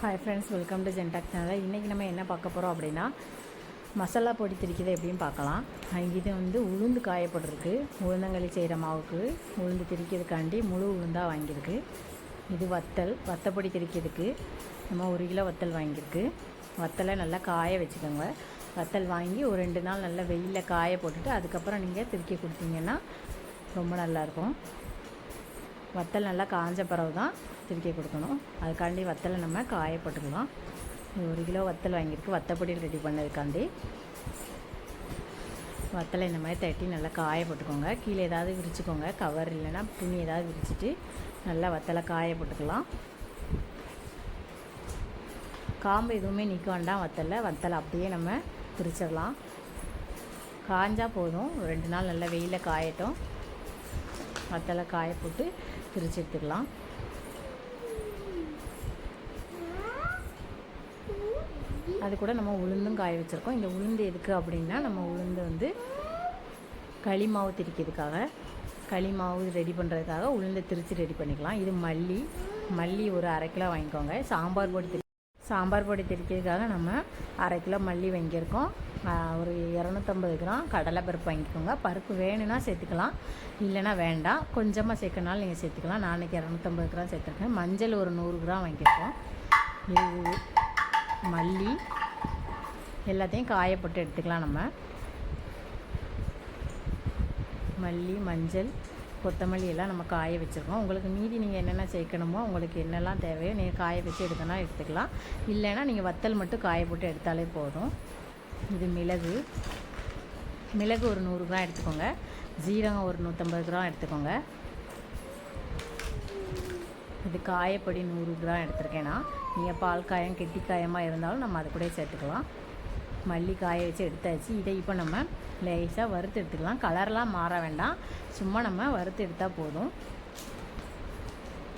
Hi friends welcome to ஜென்டாக் channel இன்றைக்கி நம்ம என்ன பார்க்க போகிறோம் அப்படின்னா மசாலா பொடி திரிக்கிறது எப்படின்னு பார்க்கலாம். இது வந்து உளுந்து காயப்பட்டிருக்கு. உளுந்தங்களி செய்கிற மாவுக்கு உளுந்து திரிக்கிறதுக்காண்டி முழு உளுந்தாக வாங்கியிருக்கு. இது வத்தல் வத்தப்பொடி திரிக்கிறதுக்கு நம்ம ஒரு கிலோ வத்தல் வாங்கியிருக்கு. வத்தலை நல்லா காய வச்சுக்கோங்க. வத்தல் வாங்கி ஒரு ரெண்டு நாள் நல்லா வெயிலில் காய போட்டுட்டு அதுக்கப்புறம் நீங்கள் திருக்கி கொடுத்தீங்கன்னா ரொம்ப நல்லாயிருக்கும் வத்தல் நல்லா காஞ்ச பிறகு தான் திருக்கி கொடுக்கணும். அதுக்காண்டி வத்தலை நம்ம காய போட்டுக்கலாம். ஒரு கிலோ வத்தல் வாங்கியிருக்கு. வத்தப்பொடியில் ரெடி பண்ணதுக்காண்டி. வத்தலை இந்த மாதிரி தட்டி நல்லா காய போட்டுக்கோங்க. கீழே ஏதாவது விரிச்சுக்கோங்க. கவர் இல்லைன்னா துணி ஏதாவது விரிச்சிட்டு நல்லா வத்தலை காய போட்டுக்கலாம். காம்பு எதுவுமே நிற்க வேண்டாம் வத்தலை. வத்தலை அப்படியே நம்ம பிரிச்சிடலாம் காஞ்சால் போதும். ரெண்டு நாள் நல்லா வெயிலில் காயட்டும். வத்தலை காய போட்டு பிரித்து எடுத்துக்கலாம். அது கூட நம்ம உளுந்தும் காய வச்சுருக்கோம். இந்த உளுந்து எதுக்கு அப்படின்னா நம்ம உளுந்து வந்து களி மாவு திரிக்கிறதுக்காக களி மாவு ரெடி பண்ணுறதுக்காக உளுந்தை திரித்து ரெடி பண்ணிக்கலாம். இது மல்லி மல்லி ஒரு அரை கிலோ வாங்கிக்கோங்க. சாம்பார் பொடி திரி சாம்பார் பொடி திரிக்கிறதுக்காக நம்ம அரை கிலோ மல்லி வாங்கியிருக்கோம். ஒரு இரநூத்தம்பது கிராம் கடலை பருப்பு வாங்கிக்கோங்க. பருப்பு வேணும்னா சேர்த்துக்கலாம் இல்லைன்னா வேண்டாம். கொஞ்சமாக சேர்க்கனாலும் நீங்கள் சேர்த்துக்கலாம். நான் இன்றைக்கி இரநூத்தம்பது கிராம் சேர்த்துருக்கேன். மஞ்சள் ஒரு நூறு கிராம் வாங்கியிருக்கோம். மல்லி எல்லாத்தையும் காயப்பட்டு எடுத்துக்கலாம் நம்ம. மல்லி மஞ்சள் கொத்தமல்லி எல்லாம் நம்ம காய வச்சுருக்கோம். உங்களுக்கு மீதி நீங்கள் என்னென்ன சேர்க்கணுமோ உங்களுக்கு என்னெல்லாம் தேவையோ நீங்கள் காய வச்சு எடுக்கணும் எடுத்துக்கலாம். இல்லைன்னா நீங்கள் வத்தல் மட்டும் காய போட்டு எடுத்தாலே போதும். இது மிளகு. மிளகு ஒரு நூறு கிராம் எடுத்துக்கோங்க. ஜீரகம் ஒரு நூற்றம்பது கிராம் எடுத்துக்கோங்க. இது காயப்பொடி நூறு கிராம் எடுத்திருக்கேன் நான். நீங்கள் பால் காயம் கெட்டி காயமாக இருந்தாலும் நம்ம அது கூட சேர்த்துக்கலாம். மல்லி காய வச்சு எடுத்தாச்சு. இதை இப்போ நம்ம லேசாக வறுத்து எடுத்துக்கலாம். கலர்லாம் மாற வேண்டாம். சும்மா நம்ம வறுத்து எடுத்தால் போதும்.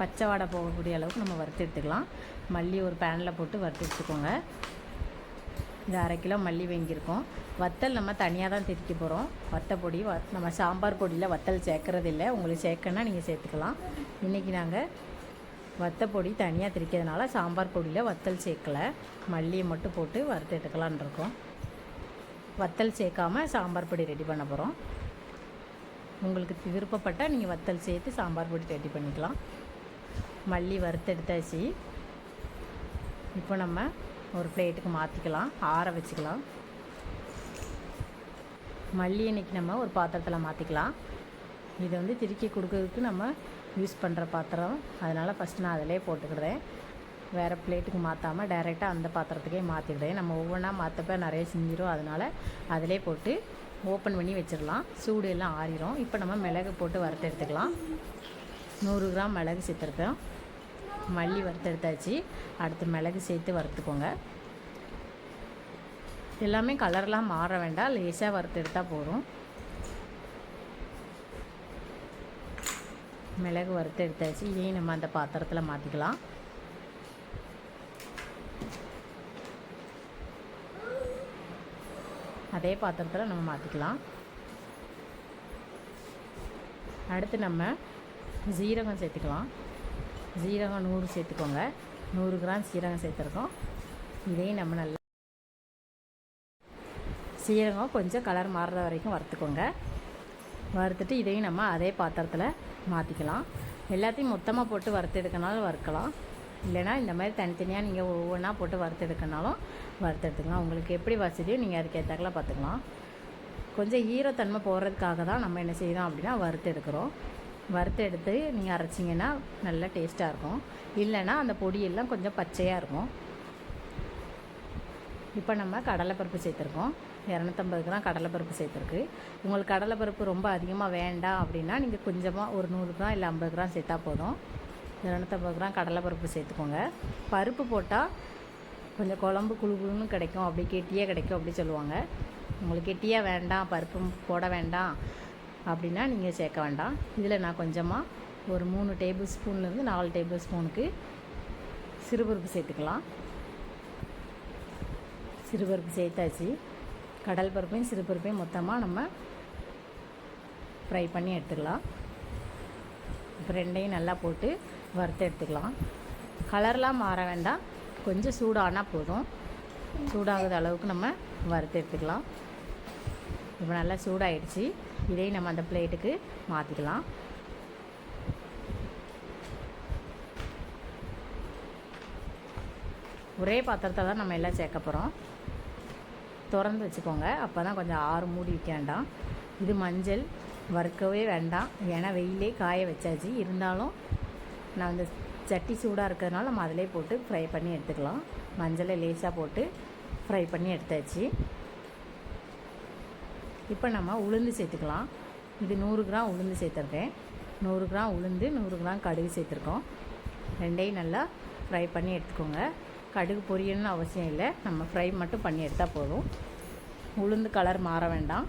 பச்சை வாடை போகக்கூடிய அளவுக்கு நம்ம வறுத்து எடுத்துக்கலாம். மல்லி ஒரு பேனில் போட்டு வறுத்து எடுத்துக்கோங்க. இது அரை கிலோ மல்லி வாங்கியிருக்கோம். வத்தல் நம்ம தனியாக தான் திரிக்க போகிறோம் வத்த பொடி வ நம்ம சாம்பார் பொடியில் வத்தல் சேர்க்கறது இல்லை. உங்களுக்கு சேர்க்கணுன்னா நீங்கள் சேர்த்துக்கலாம். இன்றைக்கி நாங்கள் வத்த பொடி தனியாக திரிக்கிறதுனால சாம்பார் பொடியில் வத்தல் சேர்க்கலை. மல்லியை மட்டும் போட்டு வறுத்து எடுக்கலான் இருக்கோம். வத்தல் சேர்க்காம சாம்பார் பொடி ரெடி பண்ண போகிறோம் உங்களுக்கு விருப்பப்பட்டால் நீங்கள் வத்தல் சேர்த்து சாம்பார் பொடி ரெடி பண்ணிக்கலாம். மல்லி வறுத்து எடுத்தாச்சு. இப்போ நம்ம ஒரு பிளேட்டுக்கு மாற்றிக்கலாம் ஆற வச்சுக்கலாம். மல்லி இன்னைக்கு நம்ம ஒரு பாத்திரத்தில் மாற்றிக்கலாம் இதை வந்து திருக்கி கொடுக்கறதுக்கு நம்ம யூஸ் பண்ணுற பாத்திரம். அதனால் ஃபஸ்ட் நான் அதிலே போட்டுக்கிடுறேன். வேறு பிளேட்டுக்கு மாற்றாமல் டைரெக்டாக அந்த பாத்திரத்துக்கே மாற்றிடுறேன் நம்ம ஒவ்வொன்றா மாற்றப்ப நிறைய செஞ்சிடும் அதனால் அதிலே போட்டு ஓப்பன் பண்ணி வச்சிடலாம். சூடு எல்லாம் ஆறிடும் இப்போ நம்ம மிளகு போட்டு வறுத்து எடுத்துக்கலாம். நூறு கிராம் மிளகு சேர்த்துருக்கோம். மல்லி வறுத்து எடுத்தாச்சு. அடுத்து மிளகு சேர்த்து வறுத்துக்கோங்க. எல்லாமே கலர்லாம் மாற வேண்டாம். லேசாக வறுத்து எடுத்தால் போதும். மிளகு வறுத்து எடுத்தாச்சு. இதையும் நம்ம அந்த பாத்திரத்தில் மாற்றிக்கலாம் அதே பாத்திரத்தில் நம்ம மாற்றிக்கலாம் அடுத்து நம்ம ஜீரகம் சேர்த்துக்கலாம். ஜீரகம் நூறு சேர்த்துக்கோங்க. நூறு கிராம் சீரகம் சேர்த்துருக்கோம். இதையும் நம்ம நல்லா சீரகம் கொஞ்சம் கலர் மாறுற வரைக்கும் வறுத்துக்கோங்க. வறுத்துட்டு இதையும் நம்ம அதே பாத்திரத்தில் மாற்றிக்கலாம் எல்லாத்தையும் மொத்தமாக போட்டு வறுத்து எடுக்கனாலும் வறுக்கலாம். இல்லைனா இந்த மாதிரி தனித்தனியாக நீங்கள் ஒவ்வொன்றா போட்டு வறுத்து எடுக்கனாலும் வறுத்து எடுத்துக்கலாம். உங்களுக்கு எப்படி வசதியோ நீங்கள் அதுக்கேற்றாக்கில் பார்த்துக்கலாம் கொஞ்சம் ஈரத்தன்மை போடுறதுக்காக தான் நம்ம என்ன செய்யணும் அப்படின்னா வறுத்து எடுக்கிறோம். வறுத்து எடுத்து நீங்கள் அரைச்சிங்கன்னா நல்லா டேஸ்ட்டாக இருக்கும். இல்லைன்னா அந்த பொடியெல்லாம் கொஞ்சம் பச்சையாக இருக்கும். இப்போ நம்ம கடலைப்பருப்பு சேர்த்துருக்கோம். இரநூத்தம்பது கிராம் கடலைப்பருப்பு சேர்த்துருக்கு. உங்களுக்கு கடலைப்பருப்பு ரொம்ப அதிகமாக வேண்டாம் அப்படின்னா நீங்கள் கொஞ்சமாக ஒரு நூறு கிராம் இல்லை ஐம்பது கிராம் சேர்த்தா போதும். இரநூத்தம்பது கிராம் கடலைப்பருப்பு சேர்த்துக்கோங்க. பருப்பு போட்டால் கொஞ்சம் குழம்பு குழு குழுன்னு கிடைக்கும். அப்படி கெட்டியாக கிடைக்கும் அப்படி சொல்லுவாங்க. உங்களுக்கு கெட்டியாக வேண்டாம் பருப்பு போட வேண்டாம் அப்படின்னா நீங்கள் சேர்க்க வேண்டாம். இதில் நான் கொஞ்சமாக ஒரு மூணு டேபிள் ஸ்பூன்லேருந்து நாலு டேபிள் ஸ்பூனுக்கு சிறுபருப்பு சேர்த்துக்கலாம். சிறுபருப்பு சேர்த்தாச்சு. கடல் பருப்பையும் சிறு பருப்பையும் மொத்தமாக நம்ம ஃப்ரை பண்ணி எடுத்துக்கலாம். இப்போ ரெண்டையும் நல்லா போட்டு வறுத்து எடுத்துக்கலாம். கலர்லாம் மாற வேண்டாம். கொஞ்சம் சூடானால் போதும். சூடாகிற அளவுக்கு நம்ம வறுத்து எடுத்துக்கலாம். இப்போ நல்லா சூடாயிடுச்சு. இதையும் நம்ம அந்த பிளேட்டுக்கு மாற்றிக்கலாம் ஒரே பாத்திரத்தை தான் நம்ம எல்லாம் சேர்க்க போகிறோம் திறந்து வச்சுக்கோங்க. அப்போ தான் கொஞ்சம் ஆறு மூடி வைக்க வேண்டாம். இது மஞ்சள் வறுக்கவே வேண்டாம். ஏன்னா வெயிலே காய வச்சாச்சு. இருந்தாலும் நான் அந்த சட்டி சூடாக இருக்கிறதுனால நம்ம அதிலே போட்டு ஃப்ரை பண்ணி எடுத்துக்கலாம். மஞ்சளை லேசாக போட்டு ஃப்ரை பண்ணி எடுத்தாச்சு. இப்போ நம்ம உளுந்து சேர்த்துக்கலாம். இது நூறு கிராம் உளுந்து சேர்த்துருக்கேன். நூறு கிராம் உளுந்து நூறு கிராம் கடுகு சேர்த்துருக்கோம். ரெண்டையும் நல்லா ஃப்ரை பண்ணி எடுத்துக்கோங்க. கடுகு பொரியணும்னு அவசியம் இல்லை. நம்ம ஃப்ரை மட்டும் பண்ணி எடுத்தால் போதும். உளுந்து கலர் மாற வேண்டாம்.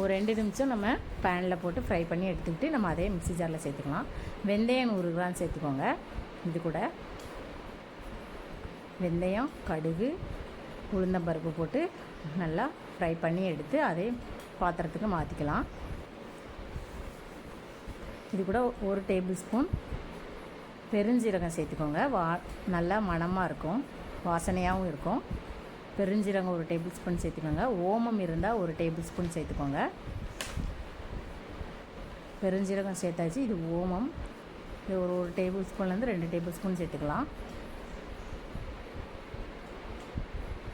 ஒரு ரெண்டு நிமிஷம் நம்ம பேனில் போட்டு ஃப்ரை பண்ணி எடுத்துக்கிட்டு நம்ம அதே மிக்ஸி ஜாரில் சேர்த்துக்கலாம். வெந்தயம் நூறு கிராம் சேர்த்துக்கோங்க. இது கூட வெந்தயம் கடுகு உளுந்தம்பருப்பு போட்டு நல்லா ஃப்ரை பண்ணி எடுத்து அதே பாத்திரத்துக்கு மாற்றிக்கலாம் இது கூட ஒரு டேபிள் ஸ்பூன் பெருஞ்சீரகம் சேர்த்துக்கோங்க. வா நல்லா மணமாக இருக்கும். வாசனையாகவும் இருக்கும். பெருஞ்சீரகம் ஒரு டேபிள் ஸ்பூன் சேர்த்துக்கோங்க. ஓமம் இருந்தால் ஒரு டேபிள் ஸ்பூன் சேர்த்துக்கோங்க. பெருஞ்சீரகம் சேர்த்தாச்சு. இது ஓமம். இது ஒரு ஒரு டேபிள் ஸ்பூன்லேருந்து ரெண்டு டேபிள் ஸ்பூன் சேர்த்துக்கலாம்.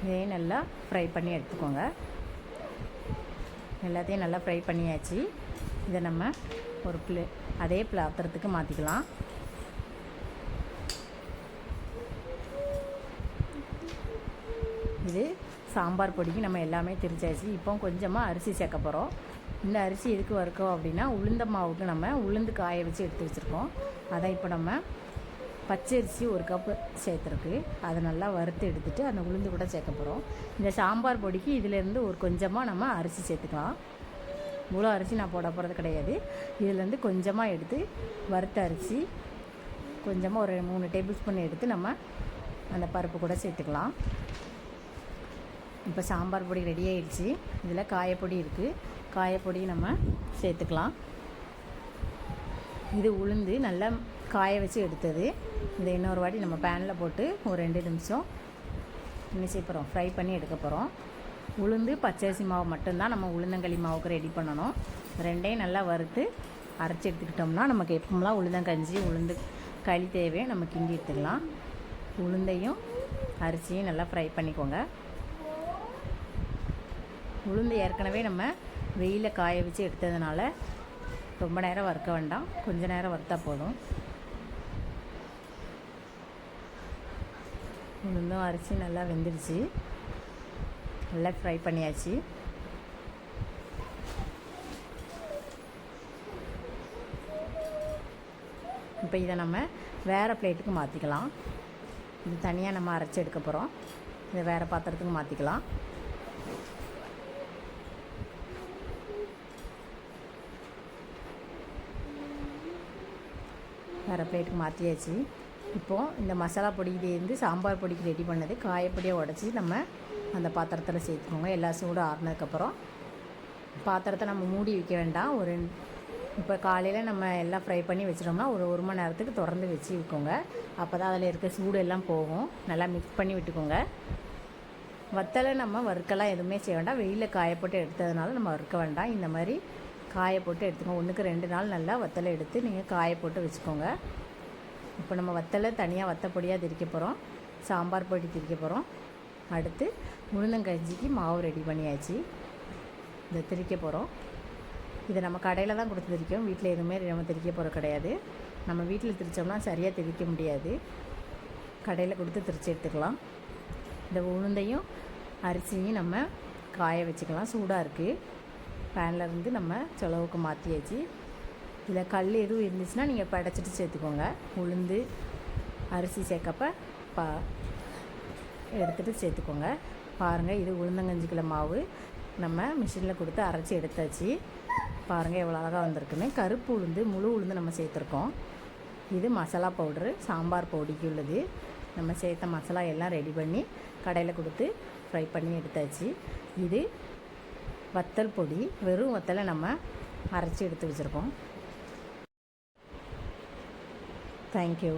இதையும் நல்லா ஃப்ரை பண்ணி எடுத்துக்கோங்க. எல்லாத்தையும் நல்லா ஃப்ரை பண்ணியாச்சு. இதை நம்ம ஒரு பிளே அதே பாத்திரத்துக்கு மாற்றிக்கலாம் இது சாம்பார் பொடிக்கு நம்ம எல்லாமே திரிச்சாச்சு. இப்போ கொஞ்சமாக அரிசி சேர்க்க போகிறோம் இந்த அரிசி எதுக்கு வறுக்கோம் அப்படின்னா உளுந்த மாவுக்கு நம்ம உளுந்து காய வச்சு எடுத்து வச்சுருக்கோம். அதை இப்போ நம்ம பச்சரிசி ஒரு கப்பு சேர்த்துருக்கு. அதை நல்லா வறுத்து எடுத்துகிட்டு அந்த உளுந்து கூட சேர்க்க போகிறோம் இந்த சாம்பார் பொடிக்கு இதிலேருந்து ஒரு கொஞ்சமாக நம்ம அரிசி சேர்த்துக்கலாம். இவ்வளோ அரிசி நான் போட போகிறது கிடையாது. இதுலேருந்து கொஞ்சமாக எடுத்து வறுத்த அரிசி கொஞ்சமாக ஒரு மூணு டேபிள் ஸ்பூன் எடுத்து நம்ம அந்த பருப்பு கூட சேர்த்துக்கலாம். இப்போ சாம்பார் பொடி ரெடி ஆயிடுச்சு. இதில் காயப்பொடி இருக்குது காயப்பொடி நம்ம சேர்த்துக்கலாம். இது உளுந்து நல்லா காய வச்சு எடுத்தது. இதை இன்னொரு வாட்டி நம்ம பேனில் போட்டு ஒரு ரெண்டு நிமிஷம் என்ன செய்ய போகிறோம் ஃப்ரை பண்ணி எடுக்க போகிறோம் உளுந்து பச்சரிசி மாவு மட்டும்தான் நம்ம உளுந்தங்களி மாவுக்கு ரெடி பண்ணணும். ரெண்டையும் நல்லா வறுத்து அரைச்சி எடுத்துக்கிட்டோம்னா நமக்கு எப்போம்லாம் உளுந்தங்கஞ்சி உளுந்து களி தேவையோ நம்ம கிண்டி எடுத்துக்கலாம். உளுந்தையும் அரிசியும் நல்லா ஃப்ரை பண்ணிக்கோங்க. உளுந்து ஏற்கனவே நம்ம வெயிலில் காய வச்சு எடுத்ததுனால ரொம்ப நேரம் வறுக்க வேண்டாம். கொஞ்ச நேரம் வறுத்தா போதும். உளுந்தும் அரிசி நல்லா வெந்துடுச்சு. நல்லா ஃப்ரை பண்ணியாச்சு. இப்போ இதை நம்ம வேறு பிளேட்டுக்கு மாற்றிக்கலாம் இது தனியாக நம்ம அரைச்சி எடுக்க போகிறோம் இதை வேறு பாத்திரத்துக்கு மாற்றிக்கலாம் வேறு பிளேட்டுக்கு மாற்றியாச்சு இப்போது இந்த மசாலா பொடியிலேருந்து சாம்பார் பொடிக்கு ரெடி பண்ணது காயப்பொடியை உடச்சி நம்ம அந்த பாத்திரத்தில் சேர்த்துக்கோங்க. எல்லா சூடும் ஆறுனதுக்கப்புறம் பாத்திரத்தை நம்ம மூடி வைக்க வேண்டாம். ஒரு இப்போ காலையில் நம்ம எல்லாம் ஃப்ரை பண்ணி வச்சிட்டோம்னா ஒரு ஒரு மணி நேரத்துக்கு திறந்து வச்சு விற்கோங்க அப்போ தான் அதில் இருக்க சூடு எல்லாம் போகும். நல்லா மிக்ஸ் பண்ணி விட்டுக்கோங்க. வத்தலை நம்ம வறுக்கலாம். எதுவுமே செய்ய வேண்டாம். வெயிலில் காயப்போட்டு எடுத்ததுனால நம்ம வறுக்க வேண்டாம். இந்த மாதிரி காய போட்டு எடுத்துக்கோங்க. ஒன்றுக்கு ரெண்டு நாள் நல்லா வத்தலை எடுத்து நீங்கள் காய போட்டு வச்சுக்கோங்க. இப்போ நம்ம வத்தலை தனியாக வத்த பொடியாக திரிக்க போகிறோம் சாம்பார் பொடி திரிக்க போகிறோம் அடுத்து உளுந்தங்கஞ்சிக்கு மாவு ரெடி பண்ணியாச்சு. இதை திரிக்க போகிறோம் இதை நம்ம கடையில் தான் கொடுத்து திரிக்கோம் வீட்டில் எதுவுமே நம்ம திரிக்க போகிற கிடையாது. நம்ம வீட்டில் திரித்தோம்னா சரியாக திரிக்க முடியாது. கடையில் கொடுத்து திரிச்சு எடுத்துக்கலாம். இந்த உளுந்தையும் அரிசியும் நம்ம காய வச்சுக்கலாம். சூடாக இருக்குது பேனில் இருந்து நம்ம செலவுக்கு மாற்றியாச்சு இதில் கல் எதுவும் இருந்துச்சுன்னா நீங்கள் படைச்சிட்டு சேர்த்துக்கோங்க. உளுந்து அரிசி சேர்க்கப்ப பா எடுத்துகிட்டு சேர்த்துக்கோங்க. பாருங்கள் இது உளுந்தங்கஞ்சிக்கிழ மாவு நம்ம மிஷினில் கொடுத்து அரைச்சி எடுத்தாச்சு. பாருங்கள் எவ்வளோ அழகாக வந்திருக்குன்னு. கருப்பு உளுந்து முழு உளுந்து நம்ம சேர்த்துருக்கோம். இது மசாலா பவுட்ரு சாம்பார் பொடிக்கு உள்ளது. நம்ம சேர்த்த மசாலா எல்லாம் ரெடி பண்ணி கடையில் கொடுத்து ஃப்ரை பண்ணி எடுத்தாச்சு. இது வத்தல் பொடி வெறும் வத்தலை நம்ம அரைச்சி எடுத்து வச்சுருக்கோம். தேங்க்யூ